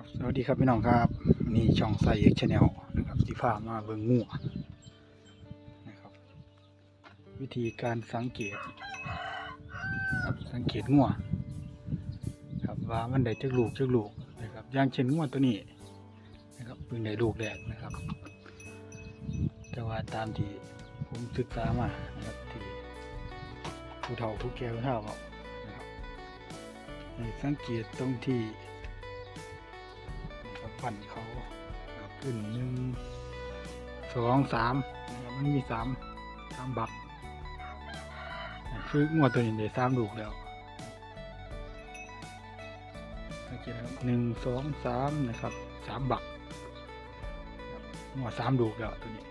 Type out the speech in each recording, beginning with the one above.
ครับสวัสดีครับพี่น้องครับนี่ช่องใส่เอ็กชาแนลนะครับที่พามาเบิ่งงูนะครับ วิธีการสังเกตครับสังเกตงัวครับว่ามันได้จักลูกจักลูกนะครับอย่างเช่นงัวตัวนี้นะครับเพิ่งได้ลูกแรกนะครับ แต่ว่าตามที่ผมศึกษามานะครับที่ผู้เฒ่าผู้แก่ผู้เฒ่าบอกนะครับให้สังเกตตรงที่ ปั่นเขาขึ้นหนึ่งสองสามนะครับมันมีสามสามบักคืองวดตัวนี้ได้สามลูกแล้วสังเกตนะครับหนึ่งสองสามนะครับสามบักงวดสามลูกแล้วตัวนี้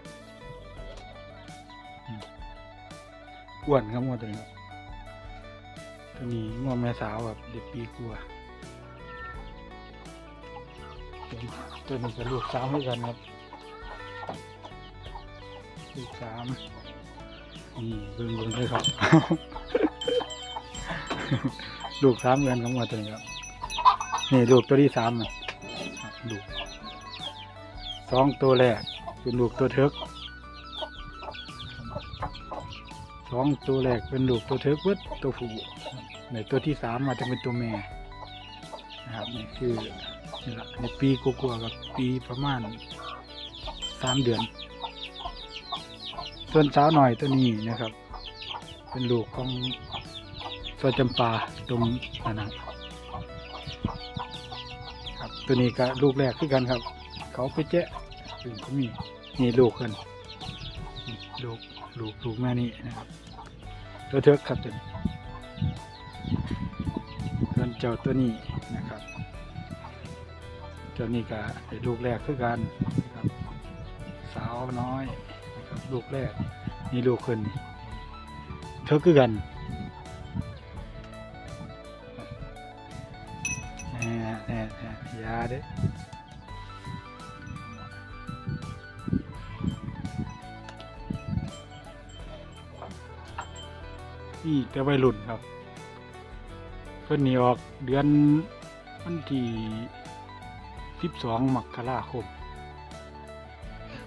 อ้วนครับงวดตัวนี้ตัวนี้งวดแม่สาวแบบเด็กปีกว่า ตัวนี้ก็ลูกสามเหมือนกันครับลูกสามนี่เบิ่งเบิ่งเลยครับ ลูกสามเหมือนกันครับว่าตัวนี้ครับนี่ลูกตัวที่สามนะลูกสองตัวแรกเป็นลูกตัวเทิกสองตัวแรกเป็นลูกตัวเทิกเบิดตัวผู้ในตัวที่สามมาจะเป็นตัวแม่นะครับนี่คือ นี่ละในปีกว่าๆกับปีประมาณสามเดือน ส่วนสาวหน่อยตัวนี้นะครับ เป็นลูกของสวนจำปาตรงนั้นนะครับตัวนี้ก็ลูกแรกคือกันครับ เขาไปแจ้ถึงเขามีนี่ลูกกันลูกลูกลูกแม่นี่นะครับตัวเทิกครับตัวนี้นเจ้าตัวนี้นะครับ จ้านี่ก็ได้ลูกแรกคือกันนะครับ สาวน้อยนะครับลูกแรกนี่ลูกคนนี่เธอคือกันแหน่แหน่แน่ยาเด้นี่แต่วัยรุ่นครับ เพิ่นหนี่ออกเดือนวันที่ สิบสองมกราคม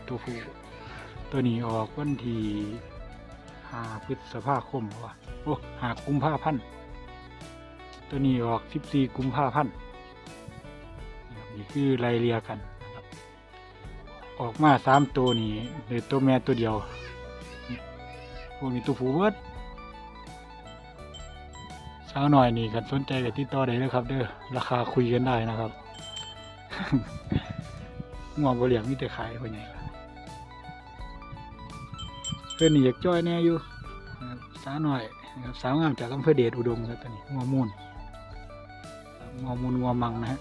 ตัวผู้ตัวนี้ออกวันที่ห้าพฤษภาคมวะโอ้หากุมภาพันธ์ตัวนี้ออกสิบสี่กุมภาพันธ์นี่คือรายเรียกัน ออกมาสามตัวนี้หลือตัวแม่ตัวเดียวพวกนี้ตัวผู้เบิดสาวหน่อยนี่กันสนใจกับติดต่อได้เลยครับ เด้อราคาคุยกันได้นะครับ งวงบเหลียงมีแต่ขายคนใหญ่เพื่อนนี่อยากจ้อยแน่อยู่สาวหน่อยนะครับสาวงามจากอำเภอเดชอุดมครับตอนนี้งวมูลงวมูลงวมังนะฮะ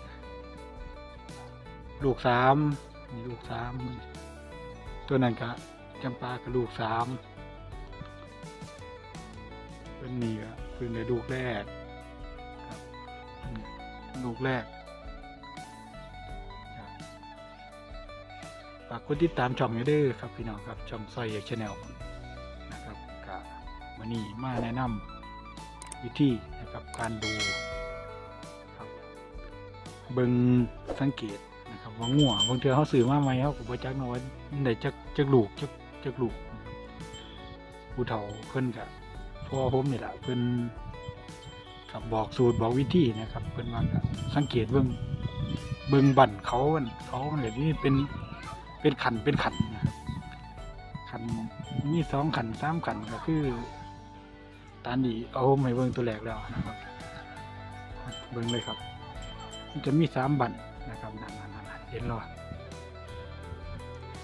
ลูกสามนี่ลูกสามตัวนั้นก็จำปากับลูกสามเพื่อนนี่ก็เพื่อนลูกแรกลูกแรก ฝากกดติดตามช่องนี้ด้วยครับพี่น้องครับช่องซอยเอกชาแนลนะครับกับวันนี้มาแนะนำวิธีนะครับการดูครับเบิงสังเกตนะครับว่างัวบางเทือเขาสื่อมาไหมเขาก็บ่จักเนาะว่ามันได้จักจักลูกจักจักลูกผู้เฒ่าเพิ่นกับพ่อผมนี่แหละเพิ่นกับบอกสูตรบอกวิธีนะครับเพิ่นว่าสังเกตเบิ่งเบิ่งบั่นเขามันเขามันแบบนี้เป็น เป็นขันเป็นขันนะครับขันมีสองขันสามขันก็คือตานีเอาไม่เบิ่งตัวแรกแล้วนะครับ เบิ่งเลยครับ จะมีสามบันนะครับนั่นนั่นนั่นเห็นหรอ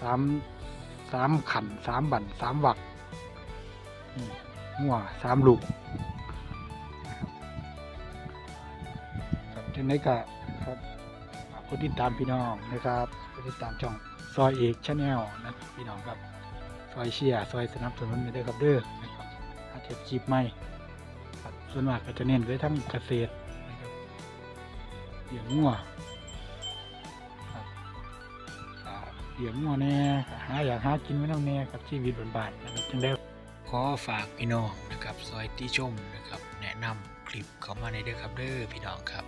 สามสามขันสามบันสามวักหัวสามลูกนะครับทีนี้ก็ครับฝากกดติดตามพี่น้องนะครับกดติดตามช่อง ซอยเอกชาแนลนะพี่น้องครับ ซอยเชียร์ซอยสนับสนุนไปด้วยครับเด้อนะครับอาจจะจีบไม่ครับส่วนมากก็จะเน้นไปทั้งเกษตรนะครับเลี้ยงงัวครับเลี้ยงงัวแน่หาอยากหากินไม่ต้องแน่กับชีวิตบ้านๆนะครับจึงได้ขอฝากพี่น้องนะครับซอยที่ชมนะครับ แนะนำคลิปเข้ามาในเด้อครับเด้อพี่น้องครับ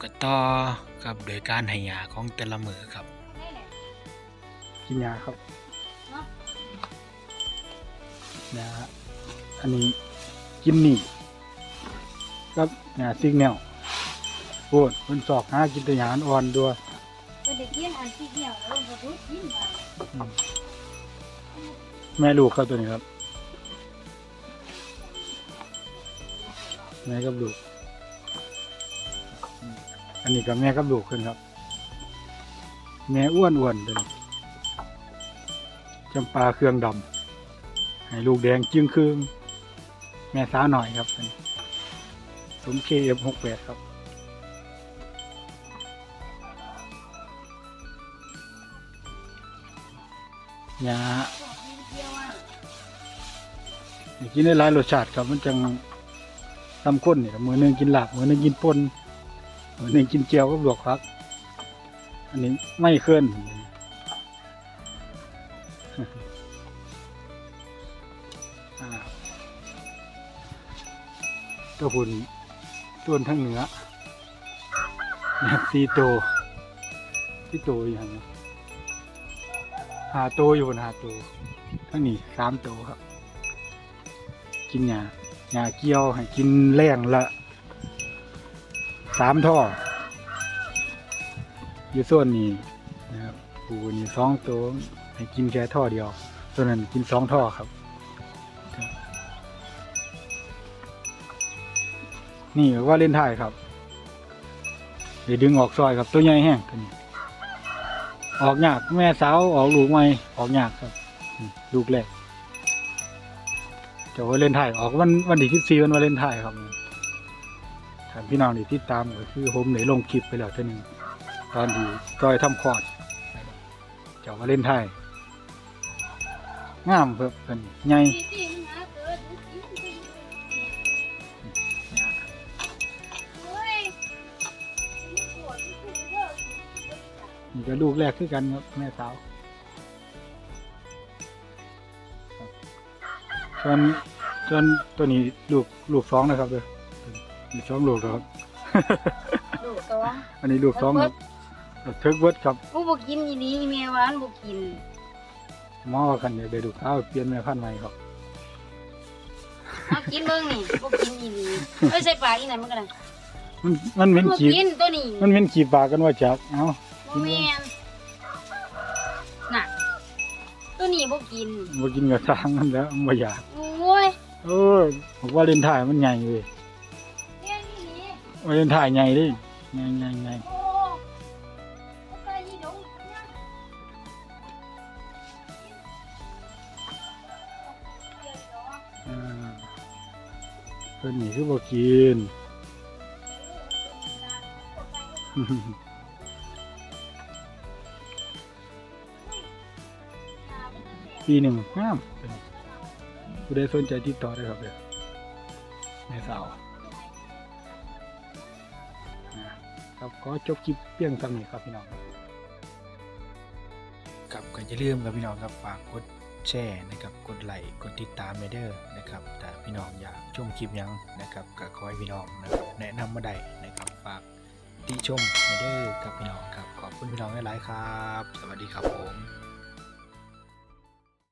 ก็ต่อครับโดยการให้ยาของแต่ละมือครับ กินยาครับยาอันนี้กินนี่ครับยาซิกแนวโอ้ยมันสอกหากินแต่ยาอ่อนด้วยก็ได้กินอันที่เดียวแล้วก็รู้กินมาอืมแม่ลูกครับตัวนี้ครับแม่กับลูกอืมอันนี้กับแม่กับลูกขึ้นครับ แม่อ้วนอ้วนๆตัวนี้ จำปาเครื่องดำให้ลูกแดงจึงครึ่งแม่สาวหน่อยครับสมเคเอฟหกแปดครับยาเนี่ยากกินได้หลายรสชาติครับมันจังทำข้นเนี่ยมือหนึ่งกินหลาบมือหนึ่งกินป่นมือหนึ่งกินเจียวก็บวกครับอันนี้ไม่เคลื่อน ตัวหุ่นต้นทั้งเหนือนะครับสีโตที่โตอย่างนี้หาโตอยู่หาโตทั้งนี้สามโตครับ กินหญ้าหญ้าเกี่ยวให้กินแรงละสามท่ออยู่ส่วนนี้นะครับปูนี่สองตัว ให้กินแค่ท่อเดียว ส่วนนั้นกินสองท่อครับ นี่ว่าเล่นถ่ายครับเดี๋ยวดึงออกซอยครับตัวใหญ่แห้งตัวนี้ออกยากแม่สาวออกลูกใหม่ออกยากครับลูกแรกจะว่าเล่นไทน์ออกวันวันที่ที่สี่วันวาเล่นไทน์ครับถามพี่น้องที่ติดตามก็คือผมได้ลงคลิปไปแล้วเท่านึงตอนที่จอยทำคอร์ดเจ้าวาเล่นไทน์ งามเพิ่นเป็นใหญ่ที่ที่มันหาเกิดกินไปเฮ้ยนี่ปวดที่สุดเด้อนี่ก็ลูกแรกคือกันครับแม่สาวส่วนส่วนตัวนี้ลูกลูกสองนะครับเด้อมีสองลูกแล้วครับลูกตัวอันนี้ลูกสองครับเทิร์กเวิร์ดครับกูบ่กินอีนี้แม่หวานบ่กิน หมอคันเดียวได้ลูกสาวเปลี่ยนแม่พันธุ์ใหม่ครับเอากินเบิ่งนี่บ่กินอีนี้เอ้ยใส่ปากอีนั่นมันก็ได้มันมันเหม็นบ่ขีบกินตัวนี้มันเหม็นขีบปากกันว่าจักเอ้า บ่แม่นน่ะตัวนี้บ่กินบ่กินกับสร้างมันแล้วบ่อยากโอ้ยเออผมว่าเล่นถ่ายมันใหญ่เว้ยเรียนอีนี้ว่าเล่นถ่ายใหญ่ดิใหญ่ใหญ่ใหญ่โอ้ พิ่นนี่คือบ่กินปีหนึ่งงามผู้ใดสนใจติดต่อได้ครับเด้อแม่สาวนะครับขอจบคลิปเพียงเท่านี้ครับพี่น้องครับครับก็อย่าลืมครับพี่น้องครับฝากกด แชร์นะครับกดไลค์กดติดตามเด้อนะครับแต่พี่น้องอยากชมคลิปยังนะครับก็ขอให้พี่น้องนะครับแนะนำมาได้นะครับฝากติชมเด้อครับพี่น้องครับขอบคุณพี่น้องหลายๆครับ สวัสดีครับผม